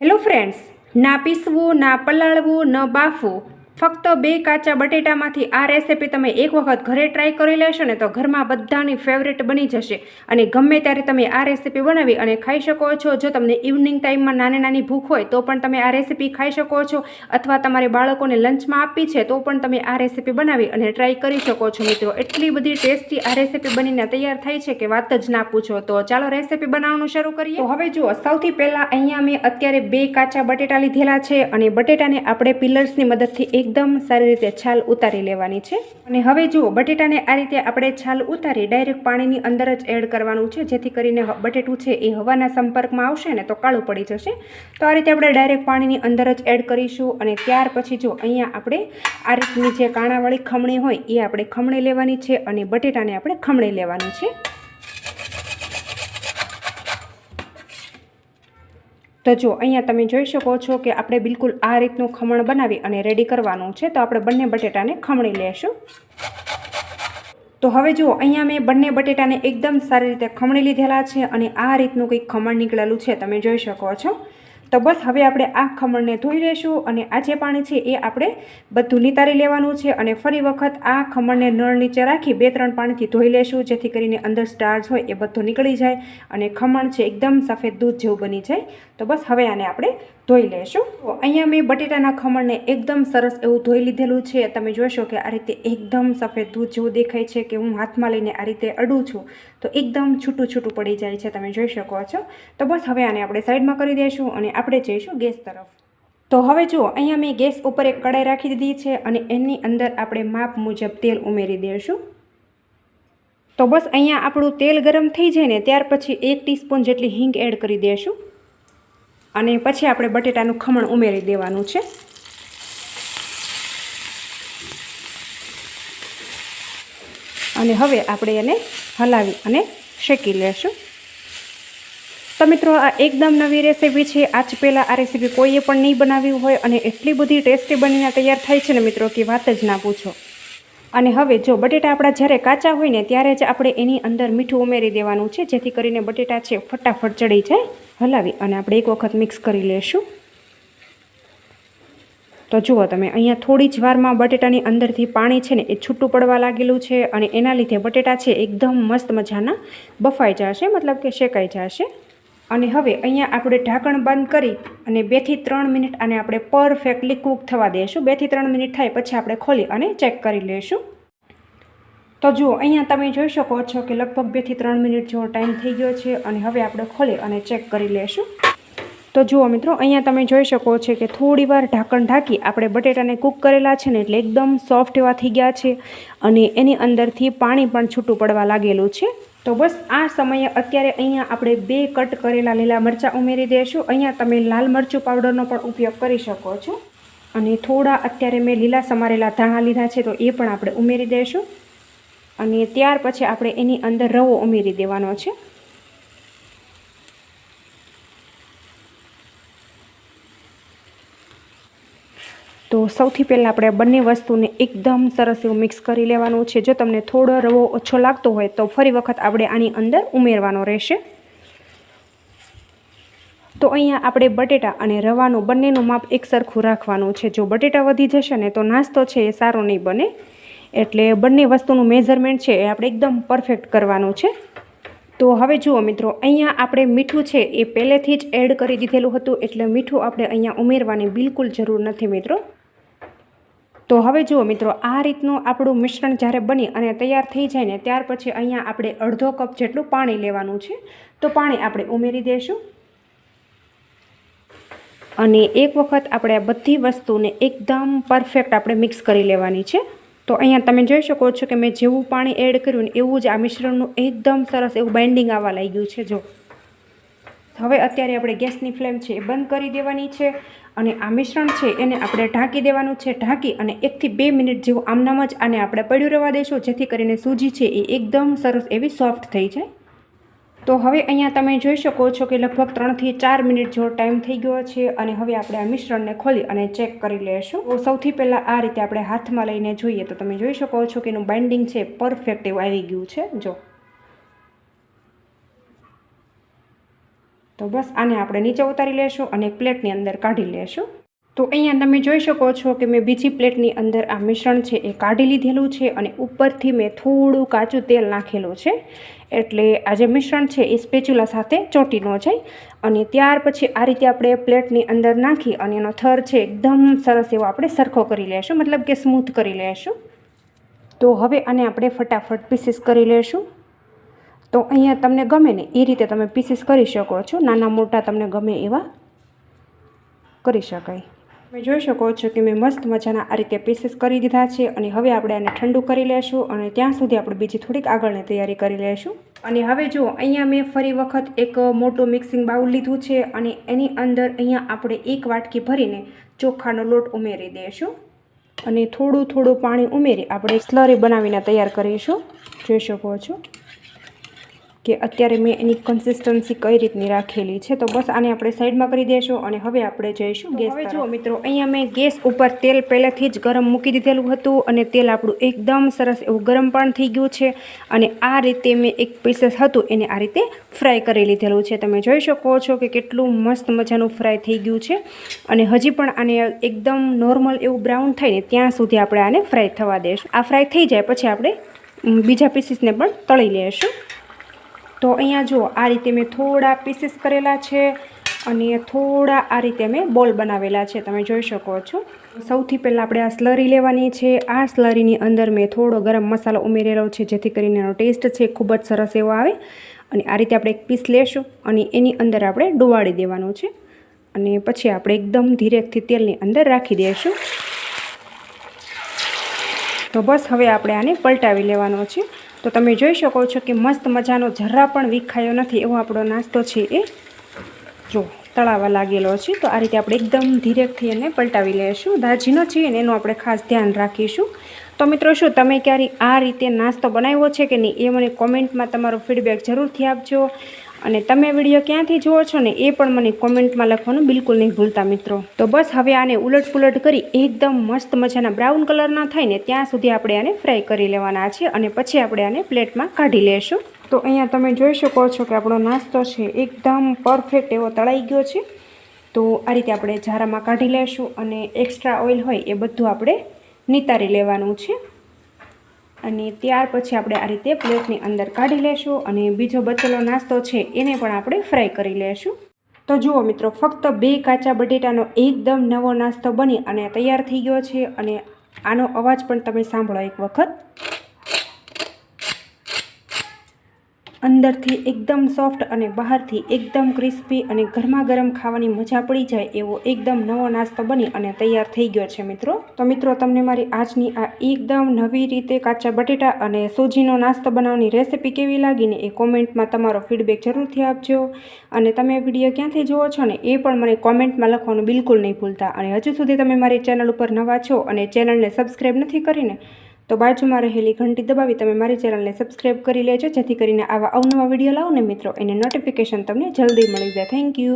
Hello friends ના પીસવું ના પલાળવું ન બાફવું ફક્ત બે કાચા બટેટામાંથી આ રેસીપી તમે એક વખત ઘરે ટ્રાય કરી લેશો ને તો ઘરમાં બધાની ફેવરેટ બની જશે. અને ગમે ત્યારે તમે આ રેસીપી બનાવી અને ખાઈ શકો છો, જો તમને ઇવનિંગ ટાઈમમાં નાની નાની ભૂખ હોય, તો પણ તમે આ રેસીપી ખાઈ શકો છો. અથવા તમારે બાળકોને લંચમાં આપી છે, તો પણ તમે આ રેસીપી બનાવી અને ટ્રાય કરી શકો છો. મિત્રો, એટલી બધી ટેસ્ટી આ રેસીપી બનીને તૈયાર થાય છે કે વાત જ ના પૂછો. તો ચાલો રેસીપી બનાવવાનું શરૂ કરીએ. હવે જુઓ, સૌથી પહેલાં અહીંયા મેં અત્યારે બે કાચા બટેટા લીધેલા છે અને બટેટાને આપણે પિલર્સની મદદથી એકદમ સારી રીતે છાલ ઉતારી લેવાની છે. અને હવે જુઓ, બટેટાને આ રીતે આપણે છાલ ઉતારી ડાયરેક્ટ પાણીની અંદર જ એડ કરવાનું છે. જેથી કરીને બટેટું છે એ હવાના સંપર્કમાં આવશે ને તો કાળું પડી જશે. તો આ રીતે આપણે ડાયરેક્ટ પાણીની અંદર જ એડ કરીશું અને ત્યાર પછી જો અહીંયા આપણે આ રીતની જે કાણાવાળી ખમણી હોય એ આપણે ખમણી લેવાની છે અને બટેટાને આપણે ખમણી લેવાનું છે. તો જો, અહીંયા તમે જોઈ શકો છો કે આપણે બિલકુલ આ રીતનું ખમણ બનાવી અને રેડી કરવાનું છે. તો આપણે બંને બટેટાને ખમણી લેશું. તો હવે જુઓ, અહીંયા મેં બંને બટેટાને એકદમ સારી રીતે ખમણી લીધેલા છે અને આ રીતનું કંઈક ખમણ નીકળેલું છે, તમે જોઈ શકો છો. તો બસ, હવે આપણે આ ખમણને ધોઈ લેશું અને આ જે પાણી છે એ આપણે બધું નિતારી લેવાનું છે અને ફરી વખત આ ખમણને નળ નીચે રાખી બે ત્રણ પાણીથી ધોઈ લેશું, જેથી કરીને અંદર સ્ટાર્સ હોય એ બધું નીકળી જાય અને ખમણ છે એકદમ સફેદ દૂધ જેવું બની જાય. તો બસ હવે આને આપણે ધોઈ લેશું. અહીંયા મેં બટેટાના ખમણને એકદમ સરસ એવું ધોઈ લીધેલું છે. તમે જોશો કે આ રીતે એકદમ સફેદ દૂધ જેવું દેખાય છે કે હું હાથમાં લઈને આ રીતે અડું છું. તો એકદમ છૂટું છૂટું પડી જાય છે, તમે જોઈ શકો છો. તો બસ હવે આને આપણે સાઈડમાં કરી દઈશું અને આપણે જઈશું ગેસ તરફ. તો હવે જુઓ, અહીંયા મેં ગેસ ઉપર એક કડાઈ રાખી દીધી છે અને એની અંદર આપણે માપ મુજબ તેલ ઉમેરી દઈશું તો બસ અહીંયા આપણું તેલ ગરમ થઈ જાય ને ત્યાર પછી એક ટીસ્પૂન જેટલી હિંગ એડ કરી દઈશું અને પછી આપણે બટેટાનું ખમણ ઉમેરી દેવાનું છે. અને હવે આપણે એને હલાવી અને શેકી લેશું. તો મિત્રો, આ એકદમ નવી રેસીપી છે. આજ પહેલાં આ રેસીપી કોઈએ પણ નહીં બનાવી હોય અને એટલી બધી ટેસ્ટી બનીને તૈયાર થાય છે ને મિત્રો, કે વાત જ ના પૂછો. અને હવે જો બટેટા આપણા જ્યારે કાચા હોય ને ત્યારે જ આપણે એની અંદર મીઠું ઉમેરી દેવાનું છે, જેથી કરીને બટેટા છે ફટાફટ ચડી જાય. હલાવી અને આપણે એક વખત મિક્સ કરી લેશું. તો જુઓ તમે, અહીંયા થોડી જ વારમાં બટેટાની અંદરથી પાણી છે ને એ છૂટું પડવા લાગેલું છે અને એના લીધે બટેટા છે એકદમ મસ્ત મજાના બફાઈ જશે, મતલબ કે શેકાઈ જશે. અને હવે અહીંયા આપણે ઢાંકણ બંધ કરી અને બેથી ત્રણ મિનિટ આને આપણે પરફેક્ટલી કૂક થવા દઈશું બેથી ત્રણ મિનિટ થાય પછી આપણે ખોલી અને ચેક કરી લઈશું તો જુઓ, અહીંયા તમે જોઈ શકો છો કે લગભગ બેથી ત્રણ મિનિટ જેવો ટાઈમ થઈ ગયો છે અને હવે આપણે ખોલી અને ચેક કરી લઈશું તો જુઓ મિત્રો, અહીંયા તમે જોઈ શકો છો કે થોડી વાર ઢાંકણ ઢાંકી આપણે બટેટાને કૂક કરેલા છે ને એટલે એકદમ સોફ્ટ એવા થઈ ગયા છે અને એની અંદરથી પાણી પણ છૂટું પડવા લાગેલું છે. તો બસ આ સમયે અત્યારે અહીંયા આપણે બે કટ કરેલા લીલા મરચાં ઉમેરી દઈશું અહીંયા તમે લાલ મરચું પાવડરનો પણ ઉપયોગ કરી શકો છો. અને થોડા અત્યારે મેં લીલા સમારેલા ધાણા લીધા છે તો એ પણ આપણે ઉમેરી દઈશું અને ત્યાર પછી આપણે એની અંદર રવો ઉમેરી દેવાનો છે. તો સૌથી પહેલાં આપણે બંને વસ્તુને એકદમ સરસ એવું મિક્સ કરી લેવાનું છે. જો તમને થોડો રવો ઓછો લાગતો હોય તો ફરી વખત આપણે આની અંદર ઉમેરવાનો રહેશે. તો અહીંયા આપણે બટેટા અને રવાનું બંનેનું માપ એક સરખું રાખવાનું છે. જો બટેટા વધી જશે ને તો નાસ્તો છે એ સારો નહીં બને. એટલે બંને વસ્તુનું મેઝરમેન્ટ છે એ આપણે એકદમ પરફેક્ટ કરવાનું છે. તો હવે જુઓ મિત્રો, અહીંયા આપણે મીઠું છે એ પહેલેથી જ એડ કરી દીધેલું હતું. એટલે મીઠું આપણે અહીંયા ઉમેરવાની બિલકુલ જરૂર નથી મિત્રો. તો હવે જુઓ મિત્રો, આ રીતનું આપણું મિશ્રણ જ્યારે બની અને તૈયાર થઈ જાય ને, ત્યાર પછી અહીંયા આપણે અડધો કપ જેટલું પાણી લેવાનું છે. તો પાણી આપણે ઉમેરી દઈશું અને એક વખત આપણે આ બધી વસ્તુને એકદમ પરફેક્ટ આપણે મિક્સ કરી લેવાની છે. તો અહીંયા તમે જોઈ શકો છો કે મેં જેવું પાણી એડ કર્યું ને, એવું જ આ મિશ્રણનું એકદમ સરસ એવું બાઇન્ડિંગ આવવા લાગ્યું છે, જો. હવે અત્યારે આપણે ગેસની ફ્લેમ છે એ બંધ કરી દેવાની છે અને આ મિશ્રણ છે એને આપણે ઢાંકી દેવાનું છે. ઢાંકી અને એકથી બે મિનિટ જેવું આમનામ જ આને આપણે પડ્યું રહેવા દઈશું જેથી કરીને સૂજી છે એ એકદમ સરસ એવી સોફ્ટ થઈ જાય. તો હવે અહીંયા તમે જોઈ શકો છો કે લગભગ ત્રણથી ચાર મિનિટ જેવો ટાઈમ થઈ ગયો છે અને હવે આપણે આ મિશ્રણને ખોલી અને ચેક કરી લઈશું તો સૌથી પહેલાં આ રીતે આપણે હાથમાં લઈને જોઈએ તો તમે જોઈ શકો છો કે એનું બાઇન્ડિંગ છે પરફેક્ટ એવું આવી ગયું છે. જો તો બસ આને આપણે નીચે ઉતારી લેશું અને એક પ્લેટની અંદર કાઢી લેશું. તો અહીંયા તમે જોઈ શકો છો કે મેં બીજી પ્લેટની અંદર આ મિશ્રણ છે એ કાઢી લીધેલું છે અને ઉપરથી મેં થોડું કાચું તેલ નાખેલું છે. એટલે આ જે મિશ્રણ છે એ સ્પેચ્યુલા સાથે ચોટી ન જાય અને ત્યાર પછી આ રીતે આપણે પ્લેટની અંદર નાખી અને એનો થર છે એકદમ સરસ એવો આપણે સરખો કરી લેશું, મતલબ કે સ્મૂથ કરી લેશું. તો હવે આને આપણે ફટાફટ પીસીસ કરી લેશું. તો અહીંયા તમને ગમે ને એ રીતે તમે પીસીસ કરી શકો છો. નાના મોટા તમને ગમે એવા કરી શકાય. તમે જોઈ શકો છો કે મેં મસ્ત મજાના આ રીતે પીસીસ કરી દીધા છે અને હવે આપણે આને ઠંડુ કરી લેશું અને ત્યાં સુધી આપણે બીજી થોડીક આગળની તૈયારી કરી લેશું. અને હવે જો, અહીંયા મેં ફરી વખત એક મોટું મિક્સિંગ બાઉલ લીધું છે અને એની અંદર અહીંયા આપણે એક વાટકી ભરીને ચોખાનો લોટ ઉમેરી દઈશું. અને થોડું થોડું પાણી ઉમેરી આપણે સ્લરી બનાવીને તૈયાર કરીશું. જોઈ શકો છો. કે અત્યારે મેં એની કન્સિસ્ટન્સી કઈ રીતની રાખેલી છે તો બસ આને આપણે સાઈડમાં કરી દઈશું અને હવે આપણે જઈશું ગેસ હવે જુઓ મિત્રો અહીંયા મેં ગેસ ઉપર તેલ પહેલાંથી જ ગરમ મૂકી દીધેલું હતું અને તેલ આપણું એકદમ સરસ એવું ગરમ પણ થઈ ગયું છે અને આ રીતે મેં એક પીસીસ હતું એને આ રીતે ફ્રાય કરી લીધેલું છે. તમે જોઈ શકો છો કે કેટલું મસ્ત મજાનું ફ્રાય થઈ ગયું છે અને હજી પણ આને એકદમ નોર્મલ એવું બ્રાઉન થાય ને ત્યાં સુધી આપણે આને ફ્રાય થવા દઈશું આ ફ્રાય થઈ જાય પછી આપણે બીજા પીસીસને પણ તળી લઈશું તો અહીંયા જુઓ આ રીતે મેં થોડા પીસીસ કરેલા છે અને થોડા આ રીતે મેં બોલ બનાવેલા છે. તમે જોઈ શકો છો. સૌથી પહેલાં આપણે આ સ્લરી લેવાની છે. આ સ્લરીની અંદર મેં થોડો ગરમ મસાલો ઉમેરેલો છે, જેથી કરીને એનો ટેસ્ટ છે ખૂબ જ સરસ એવો આવે. અને આ રીતે આપણે એક પીસ લેશું અને એની અંદર આપણે ડુબાડી દેવાનું છે. અને પછી આપણે એકદમ ધીરેકથી તેલની અંદર રાખી દઈશું તો બસ હવે આપણે આને પલટાવી લેવાનો છે. તો તમે જોઈ શકો છો કે મસ્ત મજાનો જરા પણ વિખાયો નથી એવો આપણો નાસ્તો છે એ. જો તળાવવા લાગેલો છે. તો આ રીતે આપણે એકદમ ધીરેકથી એને પલટાવી લઈશું. દાજીનો છે ને, એનું આપણે ખાસ ધ્યાન રાખીશું. તો મિત્રો, શું તમે ક્યારેય આ રીતે નાસ્તો બનાવ્યો છે કે નહીં એ મને કોમેન્ટમાં તમારો ફીડબેક જરૂરથી આપજો. અને તમે વીડિયો ક્યાંથી જુઓ છો ને એ પણ મને કોમેન્ટમાં લખવાનું બિલકુલ નહીં ભૂલતા મિત્રો. તો બસ હવે આને ઉલટ પુલટ કરી એકદમ મસ્ત મજાના બ્રાઉન કલરના થાય ને ત્યાં સુધી આપણે આને ફ્રાય કરી લેવાના છે અને પછી આપણે આને પ્લેટમાં કાઢી લેશું. તો અહીંયા તમે જોઈ શકો છો કે આપણો નાસ્તો છે એકદમ પરફેક્ટ એવો તળાઈ ગયો છે. તો આ રીતે આપણે ઝારામાં કાઢી લેશું અને એક્સ્ટ્રા ઓઇલ હોય એ બધું આપણે નિતારી લેવાનું છે. અને ત્યાર પછી આપણે આ રીતે પ્લેટની અંદર કાઢી લેશું અને બીજો બચેલો નાસ્તો છે એને પણ આપણે ફ્રાય કરી લેશું. તો જુઓ મિત્રો, ફક્ત બે કાચા બટેટાનો એકદમ નવો નાસ્તો બની અને તૈયાર થઈ ગયો છે અને આનો અવાજ પણ તમે સાંભળો એક વખત. અંદરથી એકદમ સોફ્ટ અને બહારથી એકદમ ક્રિસ્પી અને ગરમા ગરમ ખાવાની મજા પડી જાય એવો એકદમ નવો નાસ્તો બની અને તૈયાર થઈ ગયો છે મિત્રો. તો મિત્રો, તમને મારી આજની આ એકદમ નવી રીતે કાચા બટેટા અને સૂજીનો નાસ્તો બનાવવાની રેસીપી કેવી લાગીને એ કોમેન્ટમાં તમારો ફીડબેક જરૂરથી આપજો. અને તમે વીડિયો ક્યાંથી જુઓ છો ને એ પણ મને કોમેન્ટમાં લખવાનું બિલકુલ નહીં ભૂલતા. અને હજુ સુધી તમે મારી ચેનલ ઉપર નવા છો અને ચેનલને સબસ્ક્રાઈબ નથી કરીને તો બાજુમાં રહેલી ઘંટી દબાવી તમે મારી ચેનલને સબસ્ક્રાઈબ કરી લેજો, જેથી કરીને આવા અવનવા વીડિયો લાવો ને મિત્રો, એને નોટિફિકેશન તમને જલ્દી મળી જાય. Thank you